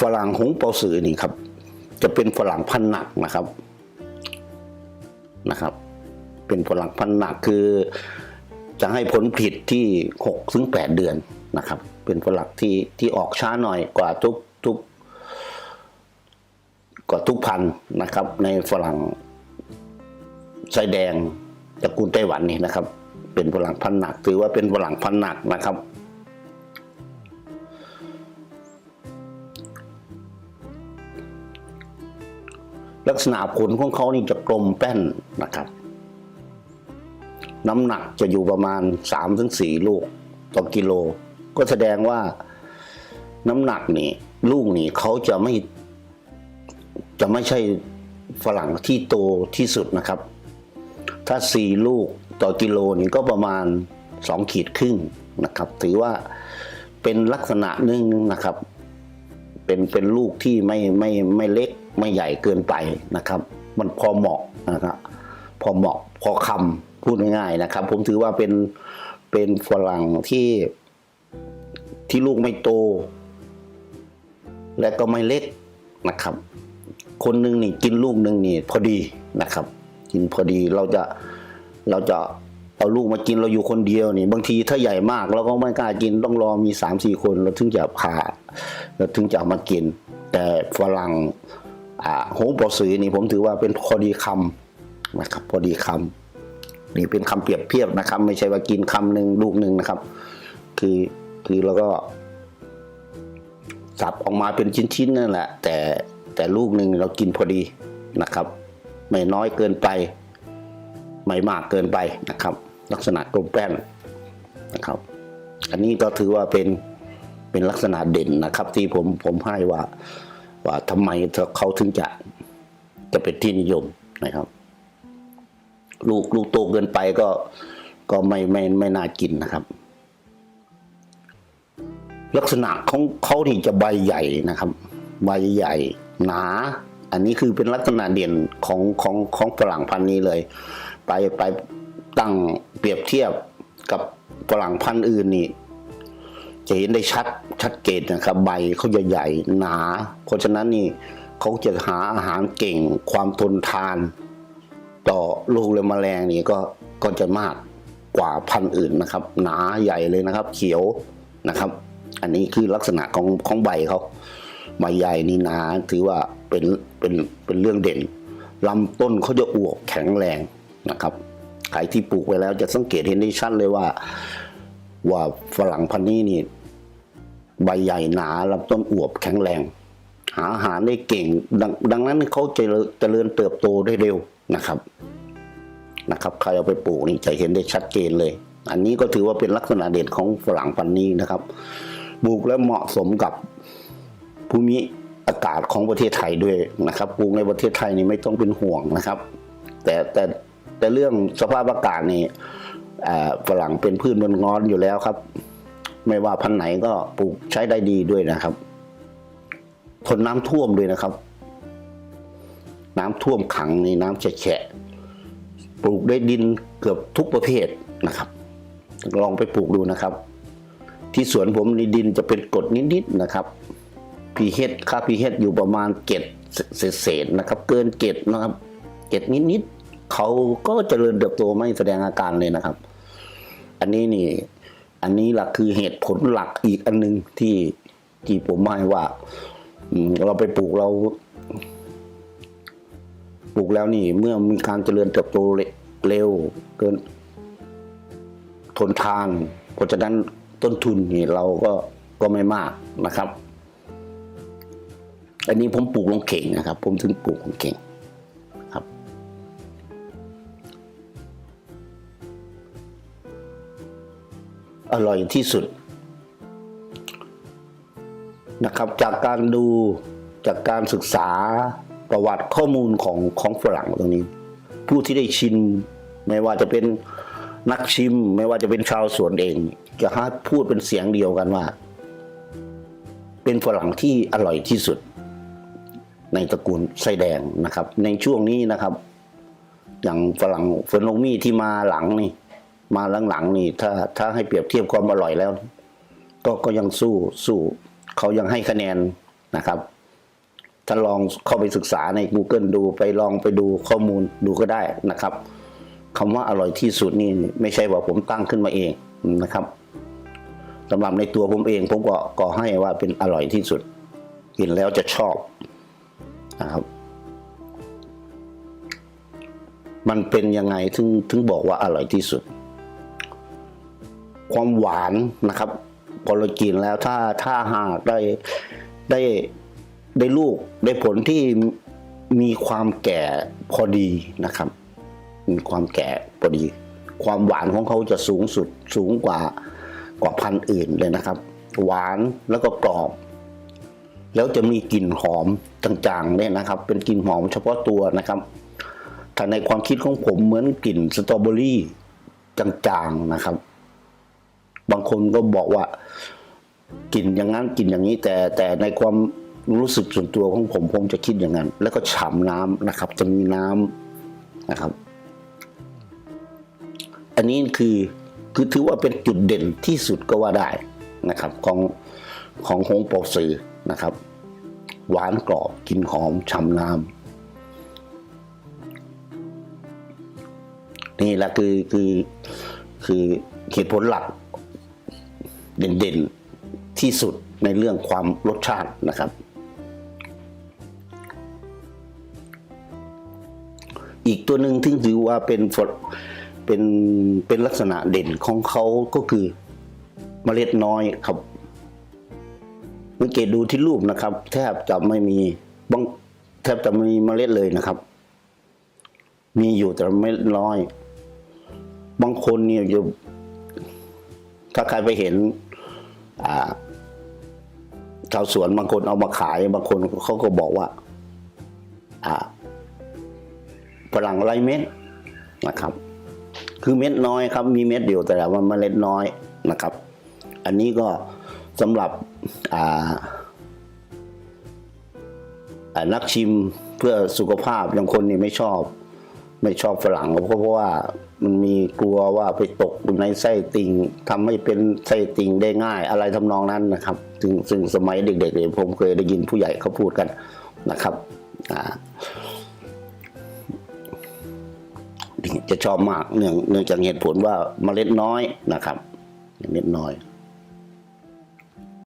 ฝรั่งหงเปาสือนี่ครับ จะเป็นฝรั่งพันหนักนะครับนะครับ เป็นฝรั่งพันหนักคือ จะให้ผลผลิตที่หกถึงแปดเดือนนะครับ เป็นฝรั่งที่ที่ออกช้าหน่อยกว่าทุกทุกกว่าทุกพันนะครับ ในฝรั่งไส้แดงตระกูลไต้หวันนี่นะครับ เป็นฝรั่งพันหนัก ถือว่าเป็นฝรั่งพันหนักนะครับ ลักษณะผลของเขานี่จะกลมแป้นนะครับ น้ำหนักจะอยู่ประมาณ3าถึงสลูกต่อกิโล ก็แสดงว่าน้ำหนักนี่ ลูกนี่เขาจะไม่จะไม่ใช่ฝรั่งที่โตที่สุดนะครับ ถ้าสี่ลูกต่อกิโลนี่ก็ประมาณสองขีดครึ่งนะครับ ถือว่าเป็นลักษณะหนึ่งนะครับ เป็นเป็นลูกที่ไม่ไม่ไม่เล็ก ไม่ใหญ่เกินไปนะครับ มันพอเหมาะนะครับพอเหมาะพอคำพูดง่ายๆนะครับ ผมถือว่าเป็นเป็นฝรั่งที่ที่ลูกไม่โต และก็ไม่เล็กนะครับ คนหนึ่งนี่กินลูกหนึ่งนี่พอดีนะครับ กินพอดีเราจะเราจะเอาลูกมากินเราอยู่คนเดียวนี่ บางทีถ้าใหญ่มากเราก็ไม่กล้ากินต้องรอมีสามสี่คน เราถึงจะพาเราถึงจะเอามากิน แต่ฝรั่ง อ่าโฮงปอสือนี่ผมถือว่าเป็นพอดีคำนะครับพอดีคำนี่เป็นคำเปรียบเทียบนะครับ ไม่ใช่ว่ากินคำหนึ่งลูกหนึ่งนะครับ คือคือเราก็สับออกมาเป็นชิ้นๆนั่นแหละ แต่แต่ลูกหนึ่งเรากินพอดีนะครับ ไม่น้อยเกินไป ไม่มากเกินไปนะครับ ลักษณะกลมแป้นนะครับ อันนี้ก็ถือว่าเป็นเป็นลักษณะเด่นนะครับ ที่ผมผมให้ว่า ว่าทำไมเขาถึงจะจะเป็นที่นิยมนะครับ ลูกลูกโตเกินไปก็ก็ไม่ไม่ไม่น่ากินนะครับ ลักษณะของเขานี่จะใบใหญ่นะครับ ใบใหญ่ หนา อันนี้คือเป็นลักษณะเด่นของของของฝรั่งพันธุ์นี้เลย ไปไปตั้งเปรียบเทียบกับฝรั่งพันธุ์อื่นนี่ จะเห็นได้ชัดชัดเจนนะครับ ใบเขาจะใหญ่หนา เพราะฉะนั้นนี่เขาจะหาอาหารเก่งความทนทาน ต่อลูกและแมลงนี่ก็ก็จะมากกว่าพันธุ์อื่นนะครับ หนาใหญ่เลยนะครับ เขียวนะครับ อันนี้คือลักษณะของของใบเขาใบใหญ่นี่หนาถือว่าเป็นเป็นเป็นเรื่องเด่นลำต้นเขาจะอวบแข็งแรงนะครับใครที่ปลูกไว้แล้วจะสังเกตเห็นได้ชัดเลยว่า ว่าฝรั่งพันนี้นี่ ใบใหญ่หนาลำต้นอวบแข็งแรง หาอาหารได้เก่งดดังนั้นเขาจะเจริญเติบโตได้เร็วนะครับนะครับใครเอาไปปลูกนี่จะเห็นได้ชัดเจนเลย อันนี้ก็ถือว่าเป็นลักษณะเด่นของฝรั่งพันธุ์นี้นะครับปลูกแล้วเหมาะสมกับภูมิอากาศของประเทศไทยด้วยนะครับปลูกในประเทศไทยนี่ไม่ต้องเป็นห่วงนะครับ แต่แต่แต่เรื่องสภาพอากาศนี่ฝรั่งเป็นพืชเมืองร้อนอยู่แล้วครับ ไม่ว่าพันไหนก็ปลูกใช้ได้ดีด้วยนะครับทนน้ำท่วมด้วยนะครับ น้ำท่วมขังในน้ำแฉะปลูกได้ดินเกือบทุกประเภทนะครับ ลองไปปลูกดูนะครับ ที่สวนผมในดินจะเป็นกรดนิดๆนะครับ pH ค่า pH อยู่ประมาณเกตเศษนะครับ เกินเกตนะครับ เกตนิดๆเขาก็เจริญเติบโตไม่แสดงอาการเลยนะครับ อันนี้นี่ อันนี้หลักคือเหตุผลหลักอีกอันหนึงที่ที่ผมหมายว่าเราไปปลูกเรา ปลูกแล้วนี่ เมื่อมีการเจริญเติบโตเร็วเกินทนทานเพราะฉะนั้นต้นทุนนี่เราก็ก็ไม่มากนะครับ อันนี้ผมปลูกลงเข่งนะครับ ผมถึงปลูกลงเข่ง ร่อยที่สุดนะครับจากการดูจากการศึกษาประวัติข้อมูลของของฝรั่งตรงนี้ ผู้ที่ได้ชิม ไม่ว่าจะเป็นนักชิม ไม่ว่าจะเป็นชาวสวนเอง จะให้พูดเป็นเสียงเดียวกันว่า เป็นฝรั่งที่อร่อยที่สุด ในตระกูลไส้แดงนะครับ ในช่วงนี้นะครับ อย่างฝรั่งเฟรนโนมี่ที่มาหลังนี่ มาหลังๆนี่ ถ้าถ้าให้เปรียบเทียบความอร่อยแล้ว ก็ก็ยังสู้สู้เขายังให้คะแนนนะครับถ้าลองเข้าไปศึกษาใน Google ดูไปลองไปดูข้อมูลดูก็ได้นะครับคำว่าอร่อยที่สุดนี่ไม่ใช่ว่าผมตั้งขึ้นมาเองนะครับสำหรับในตัวผมเองผมก็ก็ให้ว่าเป็นอร่อยที่สุด กินแล้วจะชอบนะครับ มันเป็นยังไงถึงถึงบอกว่าอร่อยที่สุด ความหวานนะครับพอเรากินแล้วถ้าถ้าหากได้ได้ได้ลูกได้ผลที่มีความแก่พอดีนะครับ มีความแก่พอดี ความหวานของเขาจะสูงสุดสูงกว่ากว่าพันธุ์อื่นเลยนะครับ หวานแล้วก็กรอบ แล้วจะมีกลิ่นหอมจางๆเนี่ยนะครับ เป็นกลิ่นหอมเฉพาะตัวนะครับถ้าในความคิดของผมเหมือนกลิ่นสตรอเบอรี่จางๆนะครับ บางคนก็บอกว่ากลิ่นอย่างนั้นกลิ่นอย่างนี้ แต่แต่ในความรู้สึกส่วนตัวของผมผมจะคิดอย่างนั้น แล้วก็ฉ่ำน้ำนะครับ จะมีน้ำนะครับ อันนี้คือคือถือว่าเป็นจุดเด่นที่สุดก็ว่าได้นะครับ ของของฮงโปซือนะครับ หวานกรอบกลิ่นหอมฉ่ำน้ำนี่แหละคือคือคือเหตุผลหลัก เด่นๆที่สุดในเรื่องความรสชาตินะครับ อีกตัวหนึ่งที่ถือว่าเป็นเป็นเป็นลักษณะเด่นของเขาก็คือเมล็ดน้อยครับสังเกตดูที่รูปนะครับ แทบจะไม่มีบางแทบจะไม่มีเมล็ดเลยนะครับ มีอยู่แต่ไม่น้อย บางคนเนี่ยอยู่ถ้าใครไปเห็น ชาวสวนบางคนเอามาขายบางคนเขาก็บอกว่าอ่าฝรั่งไรเม็ดนะครับ คือเม็ดน้อยครับ มีเม็ดเดียวแต่ว่าเมล็ดน้อยนะครับ อันนี้ก็สำหรับนักชิมเพื่อสุขภาพบางคนนี่ไม่ชอบ ไม่ชอบฝรั่งก็เพราะว่ามันมีกลัวว่าไปตกอยู่ในไส้ติ่งทำให้เป็นไส้ติ่งได้ง่าย อะไรทำนองนั้นนะครับ ซึ่งซึ่งสมัยเด็กๆเนี่ยผมเคยได้ยินผู้ใหญ่เขาพูดกันนะครับจะชอบมากเนื่องเนื่องจากเหตุผลว่าเมล็ดน้อยนะครับเมล็ดน้อย